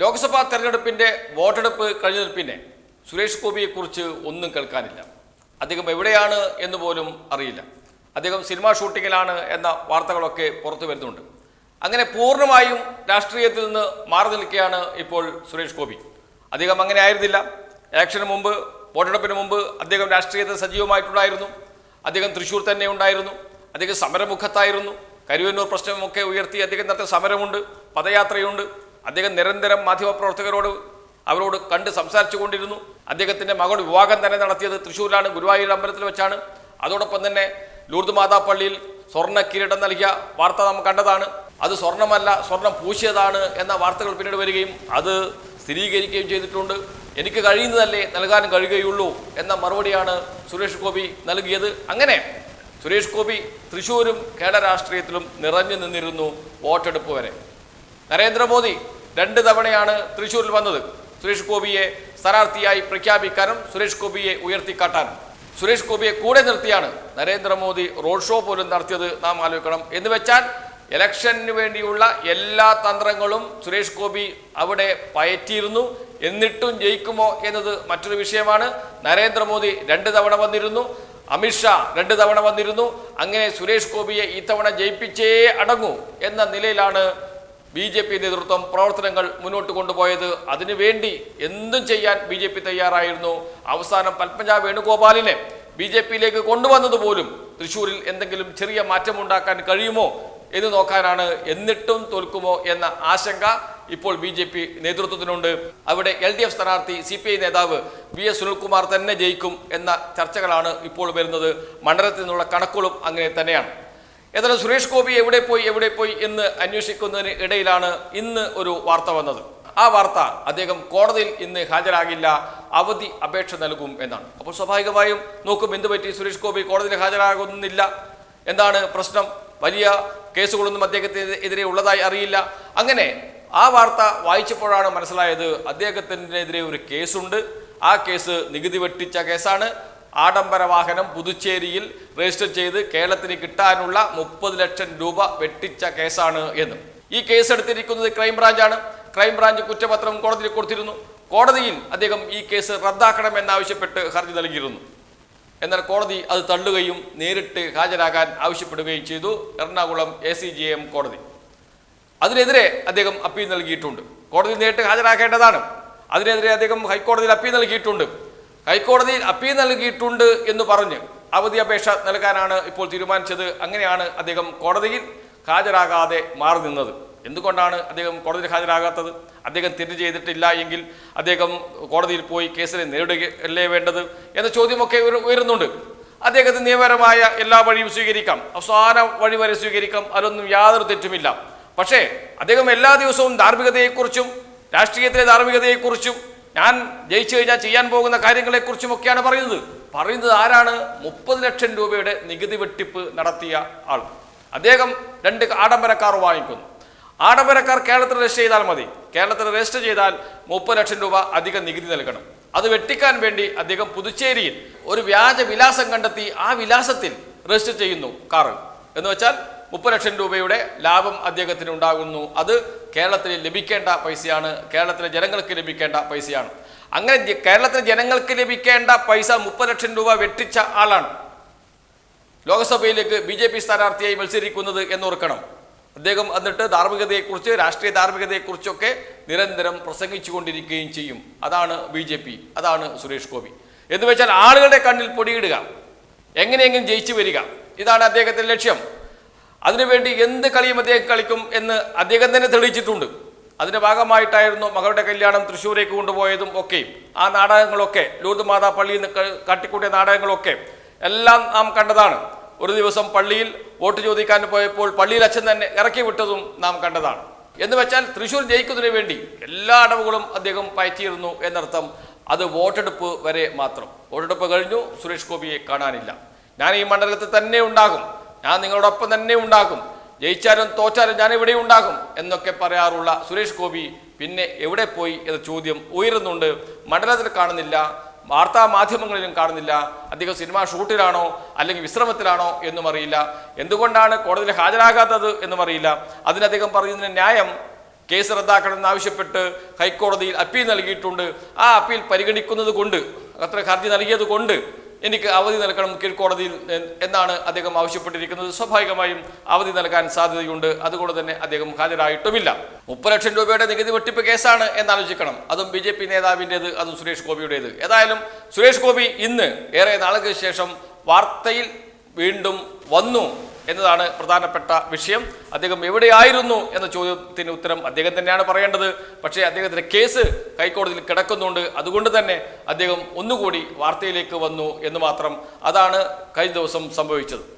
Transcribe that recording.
ലോക്സഭാ തെരഞ്ഞെടുപ്പിന്റെ വോട്ടെടുപ്പ് കഴിഞ്ഞതിൽ പിന്നെ സുരേഷ് ഗോപിയെക്കുറിച്ച് ഒന്നും കേൾക്കാനില്ല. അദ്ദേഹം എവിടെയാണ് എന്ന് പോലും അറിയില്ല. അദ്ദേഹം സിനിമാ ഷൂട്ടിങ്ങിലാണ് എന്ന വാർത്തകളൊക്കെ പുറത്തു വരുന്നുണ്ട്. അങ്ങനെ പൂർണമായും രാഷ്ട്രീയത്തിൽ നിന്ന് മാറി നിൽക്കുകയാണ് ഇപ്പോൾ സുരേഷ് ഗോപി. അദ്ദേഹം അങ്ങനെ ആയിരുന്നില്ല. ഇലക്ഷന് മുമ്പ് വോട്ടെടുപ്പിന് മുമ്പ് അദ്ദേഹം രാഷ്ട്രീയത്തിൽ സജീവമായിട്ടുണ്ടായിരുന്നു. അദ്ദേഹം തൃശ്ശൂർ തന്നെ ഉണ്ടായിരുന്നു. അദ്ദേഹം സമരമുഖത്തായിരുന്നു. കരുവന്നൂർ പ്രശ്നമൊക്കെ ഉയർത്തി അദ്ദേഹം നടത്തിയ സമരമുണ്ട് പദയാത്രയുണ്ട്. അദ്ദേഹം നിരന്തരം മാധ്യമപ്രവർത്തകരോട് അവരോട് കണ്ട് സംസാരിച്ചു കൊണ്ടിരുന്നു അദ്ദേഹത്തിന്റെ മകൾ വിവാഹം തന്നെ നടത്തിയത് തൃശ്ശൂരിലാണ് ഗുരുവായൂർ അമ്പലത്തിൽ വെച്ചാണ്. അതോടൊപ്പം തന്നെ ലൂർദ് മാതാ പള്ളിയിൽ സ്വർണ കിരീടം നൽകിയ വാർത്ത നാം കണ്ടതാണ്. അത് സ്വർണമല്ല സ്വർണം പൂശിയതാണ് എന്ന വാർത്തകൾ പിന്നീട് വരികയും അത് സ്ഥിരീകരിക്കുകയും ചെയ്തിട്ടുണ്ട്. എനിക്ക് കഴിയുന്നതല്ലേ നൽകാൻ കഴിയുകയുള്ളൂ എന്ന മറുപടിയാണ് സുരേഷ് ഗോപി നൽകിയത്. അങ്ങനെ സുരേഷ് ഗോപി തൃശ്ശൂരും കേരള രാഷ്ട്രീയത്തിലും നിറഞ്ഞു നിന്നിരുന്നു വോട്ടെടുപ്പ് വരെ. നരേന്ദ്രമോദി രണ്ട് തവണയാണ് തൃശ്ശൂരിൽ വന്നത്. സുരേഷ് ഗോപിയെ സ്ഥാനാർത്ഥിയായി പ്രഖ്യാപിക്കാനും സുരേഷ് ഗോപിയെ ഉയർത്തിക്കാട്ടാനും. സുരേഷ് ഗോപിയെ കൂടെ നിർത്തിയാണ് നരേന്ദ്രമോദി റോഡ് ഷോ പോലും നടത്തിയത് നാം ആലോചിക്കണം. എന്ന് വെച്ചാൽ ഇലക്ഷന് വേണ്ടിയുള്ള എല്ലാ തന്ത്രങ്ങളും സുരേഷ് ഗോപി അവിടെ പയറ്റിയിരുന്നു. എന്നിട്ടും ജയിക്കുമോ എന്നത് മറ്റൊരു വിഷയമാണ്. നരേന്ദ്രമോദി രണ്ട് തവണ വന്നിരുന്നു. അമിത്ഷാ രണ്ട് തവണ വന്നിരുന്നു. അങ്ങനെ സുരേഷ് ഗോപിയെ ഇത്തവണ ജയിപ്പിച്ചേ അടങ്ങൂ എന്ന നിലയിലാണ് ബി ജെ പി നേതൃത്വം പ്രവർത്തനങ്ങൾ മുന്നോട്ട് കൊണ്ടുപോയത് അതിനുവേണ്ടി എന്തും ചെയ്യാൻ ബി ജെ പി തയ്യാറായിരുന്നു. അവസാനം പത്മജ വേണുഗോപാലിനെ ബി ജെ പിയിലേക്ക് കൊണ്ടുവന്നത് പോലും തൃശ്ശൂരിൽ എന്തെങ്കിലും ചെറിയ മാറ്റമുണ്ടാക്കാൻ കഴിയുമോ എന്ന് നോക്കാനാണ് എന്നിട്ടും തോൽക്കുമോ എന്ന ആശങ്ക ഇപ്പോൾ ബി ജെ പി നേതൃത്വത്തിനുണ്ട്. അവിടെ എൽ ഡി എഫ് സ്ഥാനാർത്ഥി സി പി ഐ നേതാവ് വി എസ് സുനിൽകുമാർ തന്നെ ജയിക്കും എന്ന ചർച്ചകളാണ് ഇപ്പോൾ വരുന്നത്. മണ്ഡലത്തിൽ നിന്നുള്ള കണക്കുകളും അങ്ങനെ തന്നെയാണ്. ഏതായാലും സുരേഷ് ഗോപി എവിടെ പോയി എവിടെ പോയി എന്ന് അന്വേഷിക്കുന്നതിന് ഇടയിലാണ് ഇന്ന് ഒരു വാർത്ത വന്നത്. ആ വാർത്ത അദ്ദേഹം കോടതിയിൽ ഇന്ന് ഹാജരാകില്ല അവധി അപേക്ഷ നൽകും എന്നാണ്. അപ്പോൾ സ്വാഭാവികമായും നോക്കും എന്ത് പറ്റി? സുരേഷ് ഗോപി കോടതിയിൽ ഹാജരാകുന്നില്ല എന്താണ് പ്രശ്നം. വലിയ കേസുകളൊന്നും അദ്ദേഹത്തിന് എതിരെ ഉള്ളതായി അറിയില്ല. അങ്ങനെ ആ വാർത്ത വായിച്ചപ്പോഴാണ് മനസ്സിലായത് അദ്ദേഹത്തിനെതിരെ ഒരു കേസുണ്ട്. ആ കേസ് നികുതി വെട്ടിച്ച കേസാണ്. ആഡംബര വാഹനം പുതുച്ചേരിയിൽ രജിസ്റ്റർ ചെയ്ത് കേരളത്തിന് കിട്ടാനുള്ള മുപ്പത് ലക്ഷം രൂപ വെട്ടിച്ച കേസാണ് എന്ന്. ഈ കേസ് എടുത്തിരിക്കുന്നത് ക്രൈംബ്രാഞ്ചാണ്. ക്രൈംബ്രാഞ്ച് കുറ്റപത്രം കോടതിയിൽ കൊടുത്തിരുന്നു. കോടതിയിൽ അദ്ദേഹം ഈ കേസ് റദ്ദാക്കണമെന്നാവശ്യപ്പെട്ട് ഹർജി നൽകിയിരുന്നു. എന്നാൽ കോടതി അത് തള്ളുകയും നേരിട്ട് ഹാജരാകാൻ ആവശ്യപ്പെടുകയും ചെയ്തു. Ernakulam A C J M കോടതി. അതിനെതിരെ അദ്ദേഹം അപ്പീൽ നൽകിയിട്ടുണ്ട്. കോടതി നേരിട്ട് ഹാജരാക്കേണ്ടതാണ്. അതിനെതിരെ അദ്ദേഹം ഹൈക്കോടതിയിൽ അപ്പീൽ നൽകിയിട്ടുണ്ട്. ഹൈക്കോടതിയിൽ അപ്പീൽ നൽകിയിട്ടുണ്ട് എന്ന് പറഞ്ഞ് അവധി അപേക്ഷ നൽകാനാണ് ഇപ്പോൾ തീരുമാനിച്ചത്. അങ്ങനെയാണ് അദ്ദേഹം കോടതിയിൽ ഹാജരാകാതെ മാറി നിന്നത്. എന്തുകൊണ്ടാണ് അദ്ദേഹം കോടതിയിൽ ഹാജരാകാത്തത്? അദ്ദേഹം തെറ്റ് ചെയ്തിട്ടില്ല എങ്കിൽ അദ്ദേഹം കോടതിയിൽ പോയി കേസിനെ നേരിടുകയല്ലേ വേണ്ടത് എന്ന ചോദ്യമൊക്കെ ഉയരുന്നുണ്ട്. അദ്ദേഹത്തിന് നിയമപരമായ എല്ലാ വഴിയും സ്വീകരിക്കാം. അവസാന വഴി വരെ സ്വീകരിക്കാം. അതിലൊന്നും യാതൊരു തെറ്റുമില്ല. പക്ഷേ അദ്ദേഹം എല്ലാ ദിവസവും ധാർമ്മികതയെക്കുറിച്ചും രാഷ്ട്രീയത്തിലെ ധാർമ്മികതയെക്കുറിച്ചും ഞാൻ ജയിച്ചു കഴിഞ്ഞാൽ ചെയ്യാൻ പോകുന്ന കാര്യങ്ങളെക്കുറിച്ചും ഒക്കെയാണ് പറയുന്നത്. പറയുന്നത് ആരാണ്? മുപ്പത് ലക്ഷം രൂപയുടെ നികുതി വെട്ടിപ്പ് നടത്തിയ ആൾ. അദ്ദേഹം രണ്ട് ആഡംബര കാർ വാങ്ങിക്കുന്നു. ആഡംബരക്കാർ കേരളത്തിൽ രജിസ്റ്റർ ചെയ്താൽ മതി. കേരളത്തിൽ രജിസ്റ്റർ ചെയ്താൽ മുപ്പത് ലക്ഷം രൂപ അധികം നികുതി നൽകണം. അത് വെട്ടിക്കാൻ വേണ്ടി അദ്ദേഹം പുതുച്ചേരിയിൽ ഒരു വ്യാജ വിലാസം കണ്ടെത്തി ആ വിലാസത്തിൽ രജിസ്റ്റർ ചെയ്യുന്നു കാറ്. എന്ന് വെച്ചാൽ മുപ്പത് ലക്ഷം രൂപയുടെ ലാഭം അദ്ദേഹത്തിന് ഉണ്ടാകുന്നു. അത് കേരളത്തിൽ ലഭിക്കേണ്ട പൈസയാണ്. കേരളത്തിലെ ജനങ്ങൾക്ക് ലഭിക്കേണ്ട പൈസയാണ്. അങ്ങനെ കേരളത്തിലെ ജനങ്ങൾക്ക് ലഭിക്കേണ്ട പൈസ മുപ്പത് ലക്ഷം രൂപ വെട്ടിച്ച ആളാണ്. ലോക്സഭയിലേക്ക് ബി ജെ പി സ്ഥാനാർത്ഥിയായി മത്സരിക്കുന്നത് എന്നോർക്കണം. അദ്ദേഹം എന്നിട്ട് ധാർമ്മികതയെക്കുറിച്ച് രാഷ്ട്രീയ ധാർമ്മികതയെക്കുറിച്ചൊക്കെ നിരന്തരം പ്രസംഗിച്ചു കൊണ്ടിരിക്കുകയും ചെയ്യും. അതാണ് ബി ജെ പി. അതാണ് സുരേഷ് ഗോപി. എന്ന് വെച്ചാൽ ആളുകളുടെ കണ്ണിൽ പൊടിയിടുക. എങ്ങനെയെങ്കിലും ജയിച്ചു വരിക. ഇതാണ് അദ്ദേഹത്തിന്റെ ലക്ഷ്യം. അതിനുവേണ്ടി എന്ത് കളിയും അദ്ദേഹം കളിക്കും എന്ന് അദ്ദേഹം തന്നെ തെളിയിച്ചിട്ടുണ്ട്. അതിന്റെ ഭാഗമായിട്ടായിരുന്നു മകളുടെ കല്യാണം തൃശ്ശൂരേക്ക് കൊണ്ടുപോയതും ഒക്കെ. ആ നാടകങ്ങളൊക്കെ ലൂർദ് മാതാ പള്ളിയിൽ നിന്ന് കാട്ടിക്കൂട്ടിയ നാടകങ്ങളൊക്കെ എല്ലാം നാം കണ്ടതാണ്. ഒരു ദിവസം പള്ളിയിൽ വോട്ട് ചോദിക്കാൻ പോയപ്പോൾ പള്ളിയിൽ അച്ഛൻ തന്നെ ഇറക്കി വിട്ടതും നാം കണ്ടതാണ്. എന്ന് വെച്ചാൽ തൃശ്ശൂർ ജയിക്കുന്നതിന് വേണ്ടി എല്ലാ അടവുകളും അദ്ദേഹം പയറ്റിയിരുന്നു എന്നർത്ഥം അത് വോട്ടെടുപ്പ് വരെ മാത്രം. വോട്ടെടുപ്പ് കഴിഞ്ഞു സുരേഷ് ഗോപിയെ കാണാനില്ല. ഞാൻ ഈ മണ്ഡലത്തിൽ തന്നെ ഉണ്ടാകും. ഞാൻ നിങ്ങളോടൊപ്പം തന്നെ ഉണ്ടാകും. ജയിച്ചാലും തോറ്റാലും ഞാൻ ഇവിടെ ഉണ്ടാകും എന്നൊക്കെ പറയാറുള്ള സുരേഷ് ഗോപി പിന്നെ എവിടെ പോയി എന്ന ചോദ്യം ഉയരുന്നുണ്ട്. മണ്ഡലത്തിൽ കാണുന്നില്ല. വാർത്താ മാധ്യമങ്ങളിലും കാണുന്നില്ല. അദ്ദേഹം സിനിമാ ഷൂട്ടിലാണോ അല്ലെങ്കിൽ വിശ്രമത്തിലാണോ എന്നും അറിയില്ല. എന്തുകൊണ്ടാണ് കോടതിയിൽ ഹാജരാകാത്തത് എന്നും അറിയില്ല. അതിന് പറയുന്നതിന് ന്യായം കേസ് റദ്ദാക്കണമെന്നാവശ്യപ്പെട്ട് ഹൈക്കോടതിയിൽ അപ്പീൽ നൽകിയിട്ടുണ്ട്. ആ അപ്പീൽ പരിഗണിക്കുന്നത് കൊണ്ട് അത്ര ഹർജി നൽകിയത് കൊണ്ട് എനിക്ക് അവധി നൽകണം കീഴ്ക്കോടതിയിൽ എന്നാണ് അദ്ദേഹം ആവശ്യപ്പെട്ടിരിക്കുന്നത്. സ്വാഭാവികമായും അവധി നൽകാൻ സാധ്യതയുണ്ട്. അതുകൊണ്ട് തന്നെ അദ്ദേഹം ഹാജരായിട്ടുമില്ല. മുപ്പത് ലക്ഷം രൂപയുടെ നികുതി വെട്ടിപ്പ് കേസാണ് എന്നാലോചിക്കണം. അതും ബി ജെ പി നേതാവിന്റെത് അതും സുരേഷ് ഗോപിയുടേത്. ഏതായാലും സുരേഷ് ഗോപി ഇന്ന് ഏറെ നാളുകൾക്ക് ശേഷം വാർത്തയിൽ വീണ്ടും വന്നു. എന്നതാണ് പ്രധാനപ്പെട്ട വിഷയം. അദ്ദേഹം എവിടെയായിരുന്നു എന്ന ചോദ്യത്തിന് ഉത്തരം അദ്ദേഹം തന്നെയാണ് പറയേണ്ടത്. പക്ഷേ അദ്ദേഹത്തിന്റെ കേസ് ഹൈക്കോടതിയിൽ കിടക്കുന്നുണ്ട്. അതുകൊണ്ട് തന്നെ അദ്ദേഹം ഒന്നുകൂടി വാർത്തയിലേക്ക് വന്നു എന്ന് മാത്രം അതാണ് കഴിഞ്ഞ ദിവസം സംഭവിച്ചത്.